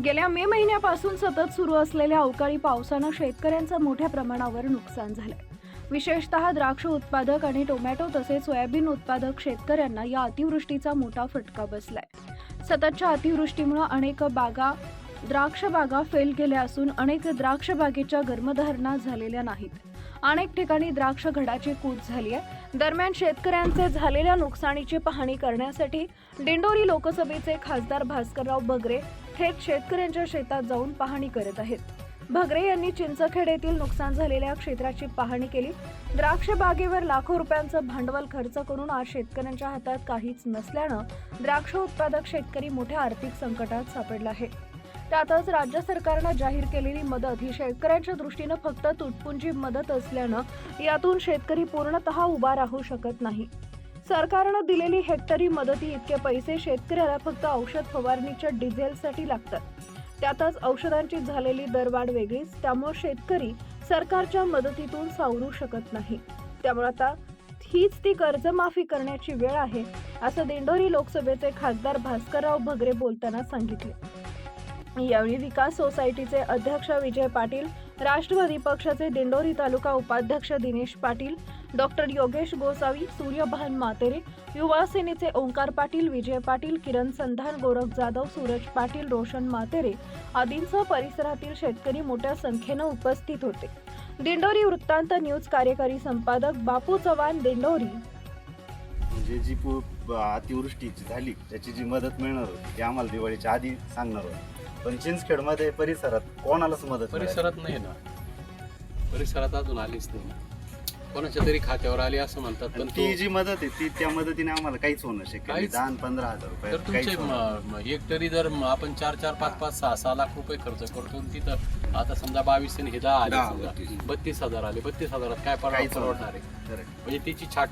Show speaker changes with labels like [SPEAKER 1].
[SPEAKER 1] गेल्या मे महिन्यापासून सतत सुरू असलेल्या अवकाळी पावसानं शेतकऱ्यांचं मोठ्या प्रमाणावर नुकसान झालंय. विशेषतः द्राक्ष उत्पादक आणि टोमॅटो तसेच सोयाबीन उत्पादक शेतकऱ्यांना या अतिवृष्टीचा मोठा फटका बसलाय. सततच्या अतिवृष्टीमुळे अनेक बागा द्राक्ष बागा फेल गेल्या असून अनेक द्राक्ष बागेच्या गर्भधारणा झालेल्या नाहीत. अनेक ठिकाणी द्राक्ष घडाची कूच झाली आहे दरम्यान शेतकऱ्यांचे झालेल्या नुकसानीची पाहणी करण्यासाठी दिंडोरी लोकसभेचे खासदार भास्करराव बगरे थेट शेतकऱ्यांच्या शेतात जाऊन पाहणी करत आहेत. भगरे यांनी चिंचखेड येथील नुकसान झालेल्या क्षेत्राची पाहणी केली. द्राक्ष बागेवर लाखो रुपयांचं भांडवल खर्च करून आज शेतकऱ्यांच्या हातात काहीच नसल्यानं द्राक्ष उत्पादक शेतकरी मोठ्या आर्थिक संकटात सापडला आहे. त्यातच राज्य सरकारनं जाहीर केलेली मदत ही शेतकऱ्यांच्या दृष्टीनं फक्त तुटपुंजी मदत असल्यानं यातून शेतकरी पूर्णतः उभा राहू शकत नाही. सरकारनं दिलेली हेक्टरी मदती इतके पैसे शेतकऱ्याला फक्त औषध फवारणीच्या डिझेलसाठी लागतात. त्यातच औषधांची झालेली दरवाढ वेगळीच त्यामुळे शेतकरी सरकारच्या मदतीतून सावरू शकत नाही. त्यामुळे आता हीच ती कर्जमाफी करण्याची वेळ आहे असं दिंडोरी लोकसभेचे खासदार भास्करराव भगरे बोलताना सांगितले. यावेळी विकास सोसायटीचे अध्यक्ष विजय पाटील राष्ट्रवादी पक्षाचे दिंडोरी तालुका उपाध्यक्ष दिनेश पाटील डॉक्टर योगेश गोसावी सूर्यभान मातेरे युवा सेनेचे ओंकार पाटील विजय पाटील किरण संधान गोरख जाधव सूरज पाटील रोशन मातेरे आदींसह परिसरातील शेतकरी मोठ्या संख्येनं उपस्थित होते. दिंडोरी वृत्तांत न्यूज कार्यकारी संपादक बापू चव्हाण दिंडोरी.
[SPEAKER 2] म्हणजे जी अतिवृष्टी झाली त्याची जी मदत मिळणार होती ती आम्हाला दिवाळीच्या आधी सांगणार होती. पण चिंचखेडमध्ये परिसरात कोणालाच मदत
[SPEAKER 3] परिसरात नाही ना. परिसरात अजून आलीच नाही. कोणाच्या तरी खात्यावर आली असं म्हणतात पण
[SPEAKER 2] ती
[SPEAKER 3] तो-
[SPEAKER 2] जी मदत आहे ती त्या मदतीने आम्हाला काहीच होणं शक्य नाही.
[SPEAKER 3] काहीच-
[SPEAKER 2] दहा आणि पंधरा हजार रुपये
[SPEAKER 3] तर
[SPEAKER 2] काहीच
[SPEAKER 3] तुमचे
[SPEAKER 2] होणार
[SPEAKER 3] म- म- एक तरी जर म- आपण चार चार पाच पाच सहा सहा लाख रुपये खर्च करतो आणि तिथं आता समजा बावीस आणि हे दहा आले समजा. बत्तीस. हजार आले. बत्तीस हजारात काय
[SPEAKER 2] काहीच
[SPEAKER 3] परवडणार
[SPEAKER 2] होणार
[SPEAKER 3] आहे?
[SPEAKER 2] Correct.
[SPEAKER 3] म्हणजे तिची छाट